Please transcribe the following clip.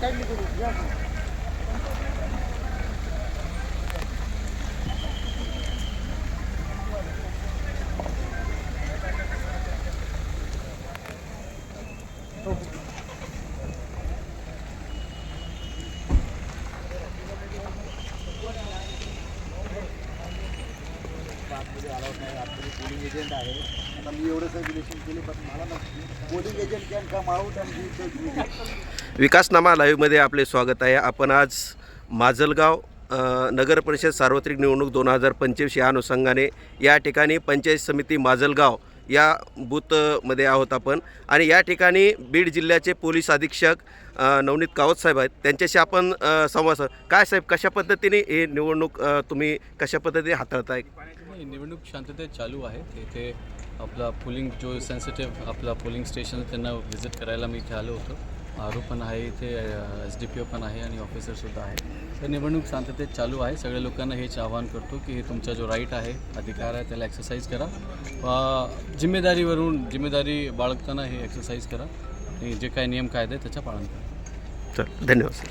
Thank you. आतमध्ये allowed नाही आतमध्ये पोलिंग एजंट आहे. आता मी एवढं सर रिलेशन केले पण मला नक्की polling agent can come out and Vikasnama लाईव्हमध्ये आपले स्वागत आहे. आपण आज माजलगाव नगर परिषद सार्वत्रिक निवडणूक दोन हजार पंचवीस या अनुषंगाने या ठिकाणी पंचायत समिती माजलगाव या बूथमध्ये आहोत आपण. आणि या ठिकाणी बीड जिल्ह्याचे पोलीस अधीक्षक नवनीत कावत साहेब आहेत. त्यांच्याशी आपण संवाद साध- काय साहेब कशा पद्धतीने हे निवडणूक तुम्ही कशा पद्धतीने हाताळताय? निवडणूक शांततेत चालू आहे. इथे आपला पोलिंग जो सेन्सिटिव्ह आपला पोलिंग स्टेशन त्यांना व्हिजिट करायला मी इथे आलो होतो. आरो पण आहे इथे एस डी पी ओ पण आहे आणि ऑफिसरसुद्धा आहे. तर निवडणूक शांततेत चालू आहे. सगळ्या लोकांना हेच आवाहन करतो की हे तुमचा जो राईट आहे अधिकार आहे त्याला एक्सरसाइज करा. जिम्मेदारीवरून जिम्मेदारी बाळगताना हे एक्सरसाइज करा. आणि जे काही नियम कायदे त्याचा त्याचं पालन करा. चल धन्यवाद सर